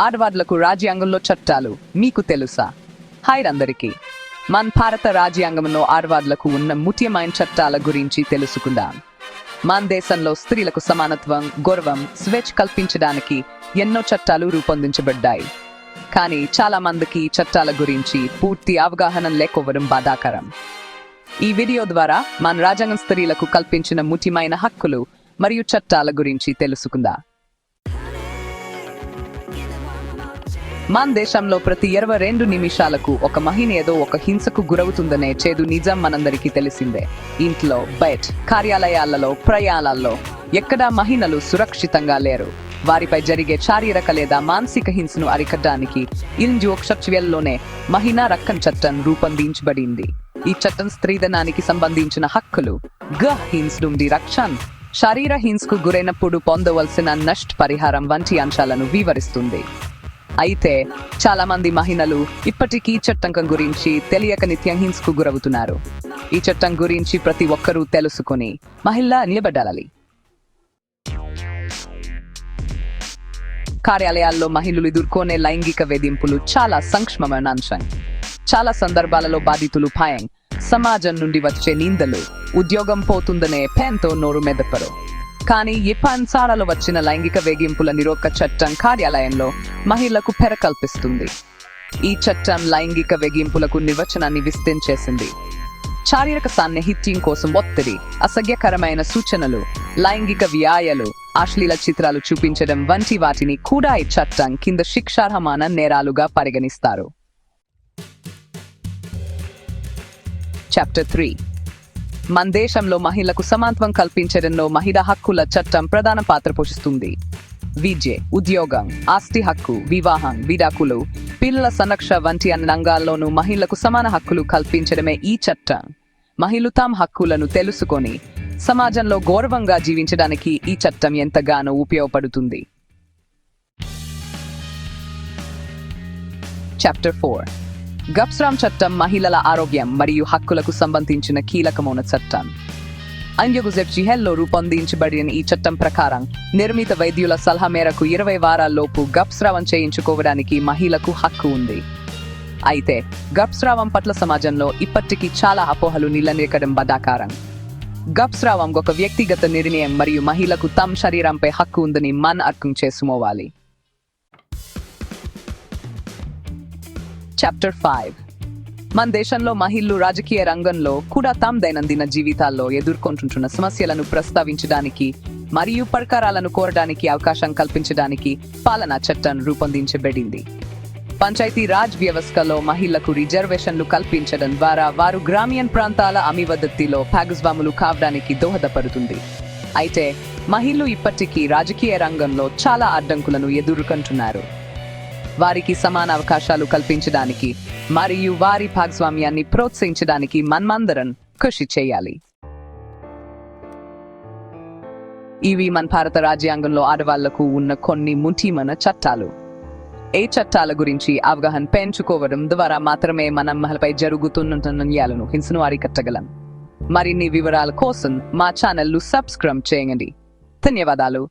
ఆడవాళ్ళకు రాజ్యాంగంలో చట్టాలు మీకు తెలుసా? హాయ్ అందరికీ. మన భారత రాజ్యాంగంలో ఆడవాళ్ళకు ఉన్న ముఖ్యమైన చట్టాల గురించి తెలుసుకుందాం. మన దేశంలో స్త్రీలకు సమానత్వం గౌరవం స్వేచ్ఛ కల్పించడానికి ఎన్నో చట్టాలు రూపొందించబడ్డాయి. కానీ చాలా మందికి చట్టాల గురించి పూర్తి అవగాహన లేకపోవడం బాధాకరం. ఈ వీడియో ద్వారా మన రాజ్యాంగం స్త్రీలకు కల్పించిన ముఖ్యమైన హక్కులు మరియు చట్టాల గురించి తెలుసుకుందా. మన దేశంలో ప్రతి ఇరవై రెండు నిమిషాలకు ఒక మహిళ ఏదో ఒక హింసకు గురవుతుందనే చేదు నిజం మనందరికీ తెలిసిందే. ఇంట్లో బయట్ కార్యాలయాలలో ప్రయాణాల్లో ఎక్కడా మహిళలు సురక్షితంగా లేరు. వారిపై జరిగే శారీరక లేదా మానసిక హింసను అరికట్టడానికి ఇన్ సచివాలయంలోనే మహిళా రక్కన్ చట్టం రూపొందించబడింది. ఈ చట్టం స్త్రీధనానికి సంబంధించిన హక్కులు గ హింస నుండి రక్షణ. శరీర హింసకు గురైనప్పుడు పొందవలసిన నష్ట పరిహారం వంటి అంశాలను వివరిస్తుంది. అయితే చాలా మంది మహిళలు ఇప్పటికీ చట్టం గురించి తెలియక నిత్యం హింసకు గురవుతున్నారు. ఈ చట్టం గురించి ప్రతి ఒక్కరూ తెలుసుకుని మహిళ నిలబడాలి. కార్యాలయాల్లో మహిళలు ఎదుర్కొనే లైంగిక వేధింపులు చాలా సంక్షమమైన అంశం. చాలా సందర్భాలలో బాధితులు భయం సమాజం నుండి వచ్చే నిందలు ఉద్యోగం పోతుందనే పేంతో నోరు మెదపరు. కానీ ఇప్పన్సారాలు వచ్చిన లైంగిక వేగింపుల నిరోధక చట్టం కార్యాలయంలో మహిళలకు పెర కల్పిస్తుంది. ఈ చట్టం లైంగిక వేగింపులకు నిర్వచనాన్ని విస్తరించేసింది శారీరక సాన్నిహిత్యం కోసం ఒత్తిడి అసహ్యకరమైన సూచనలు లైంగిక వ్యాయాలు అశ్లీల చిత్రాలు చూపించడం వంటి వాటిని కూడా ఈ చట్టం కింద శిక్షార్హమాన నేరాలుగా పరిగణిస్తారు. చాప్టర్ త్రీ మన దేశంలో మహిళలకు సమానత్వం కల్పించడంలో మహిళా హక్కుల చట్టం ప్రధాన పాత్ర పోషిస్తుంది. విద్య ఉద్యోగం ఆస్తి హక్కు వివాహం విడాకులు పిల్లల సంరక్ష వంటి అన్ని రంగాల్లోనూ మహిళలకు సమాన హక్కులు కల్పించడమే ఈ చట్టం. మహిళలు తమ హక్కులను తెలుసుకొని సమాజంలో గౌరవంగా జీవించడానికి ఈ చట్టం ఎంతగానో ఉపయోగపడుతుంది. చాప్టర్ ఫోర్ గప్స్రామ్ చట్టం మహిళల ఆరోగ్యం మరియు హక్కులకు సంబంధించిన కీలకమైన చట్టం. అంజగుజెప్జిహెల్లో రూపొందించబడిన ఈ చట్టం ప్రకారం నిర్మిత వైద్యుల సలహా మేరకు ఇరవై వారాల్లోపు గప్స్రావం చేయించుకోవడానికి మహిళకు హక్కు ఉంది. అయితే గప్స్రావం పట్ల సమాజంలో ఇప్పటికీ చాలా అపోహలు నిలనేకడం బదాకారం గప్స్రావం ఒక వ్యక్తిగత నిర్ణయం మరియు మహిళకు తమ శరీరంపై హక్కు ఉందని మన్ అర్థం చేసుకోవాలి చాప్టర్ ఫైవ్ మన దేశంలో మహిళలు రాజకీయ రంగంలో కూడా తమ దైనందిన జీవితాల్లో ఎదుర్కొంటుంటున్న సమస్యలను ప్రస్తావించడానికి మరియు పరికరాలను కోరడానికి అవకాశం కల్పించడానికి పాలనా చట్టం రూపొందించబడింది. పంచాయతీ రాజ్ వ్యవస్థలో మహిళలకు రిజర్వేషన్లు కల్పించడం ద్వారా వారు గ్రామీణ ప్రాంతాల అభివృద్ధిలో భాగస్వాములు కావడానికి దోహదపడుతుంది. అయితే మహిళలు ఇప్పటికీ రాజకీయ రంగంలో చాలా అడ్డంకులను ఎదుర్కొంటున్నారు. వారికి సమాన అవకాశాలు కల్పించడానికి మరియు వారి భాగస్వామ్యాన్ని ప్రోత్సహించడానికి మనమందరం కృషి చేయాలి. ఇవి మన భారత రాజ్యాంగంలో ఆడవాళ్ళకు ఉన్న కొన్ని ముఖ్యమైన చట్టాలు. ఏ చట్టాల గురించి అవగాహన పెంచుకోవడం ద్వారా మాత్రమే మనం మహిళపై జరుగుతున్న న్యాయాలను హింసను అరికట్టగలం. మరిన్ని వివరాల కోసం మా ఛానల్ను సబ్స్క్రైబ్ చేయండి. ధన్యవాదాలు.